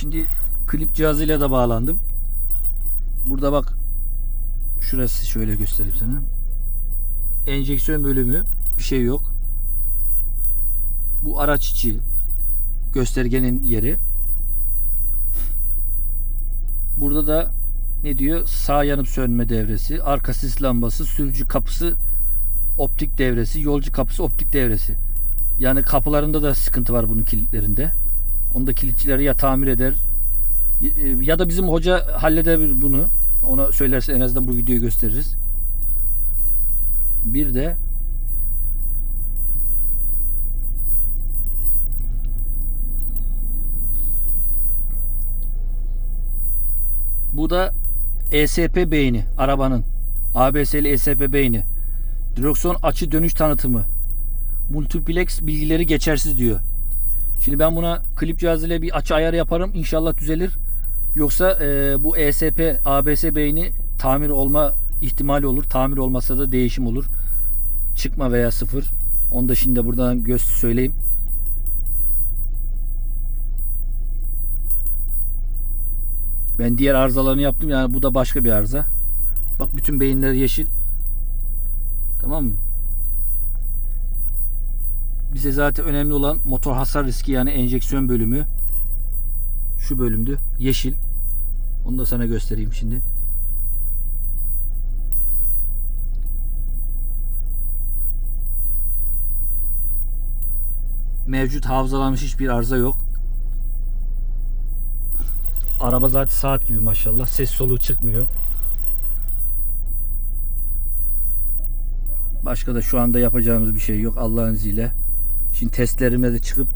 Şimdi klip cihazıyla da bağlandım. Burada bak şurası şöyle göstereyim sana. Enjeksiyon bölümü bir şey yok. Bu araç içi göstergenin yeri. Burada da ne diyor? Sağ yanıp sönme devresi, arka sis lambası, sürücü kapısı optik devresi, yolcu kapısı optik devresi. Yani kapılarında da sıkıntı var bunun kilitlerinde. Onu da kilitçileri ya tamir eder e, ya da bizim hoca halledebilir bunu. Ona söylerse en azından bu videoyu gösteririz. Bir de Bu da ESP beyni arabanın. ABS'li ESP beyni. Direksiyon açı dönüş tanıtımı. Multiplex bilgileri geçersiz diyor. Şimdi ben buna klip cihazıyla bir açı ayarı yaparım. İnşallah düzelir. Yoksa e, bu ESP, ABS beyni tamir olma ihtimali olur. Tamir olmasa da değişim olur. Çıkma veya sıfır. Onu da şimdi buradan göz söyleyeyim. Ben diğer arızalarını yaptım. Yani bu da başka bir arıza. Bak bütün beyinler yeşil. Tamam mı? Bize zaten önemli olan motor hasar riski yani enjeksiyon bölümü. Şu bölümdü. Yeşil. Onu da sana göstereyim şimdi. Mevcut hafızalanmış hiçbir arıza yok. Araba zaten saat gibi maşallah. Ses soluğu çıkmıyor. Başka da şu anda yapacağımız bir şey yok Allah'ın izniyle. Şimdi testlerime de çıkıp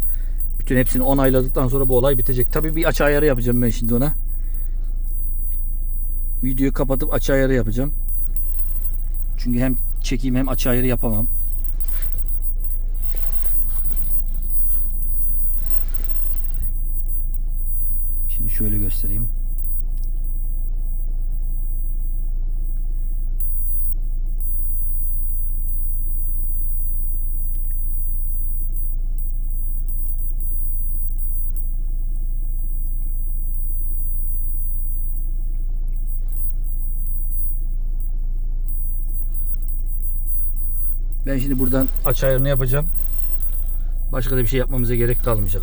bütün hepsini onayladıktan sonra bu olay bitecek. Tabii bir açı ayarı yapacağım ben şimdi ona. Videoyu kapatıp açı ayarı yapacağım. Çünkü hem çekeyim hem açı ayarı yapamam. Şimdi şöyle göstereyim. Ben şimdi buradan aç ayarını yapacağım. Başka da bir şey yapmamıza gerek kalmayacak.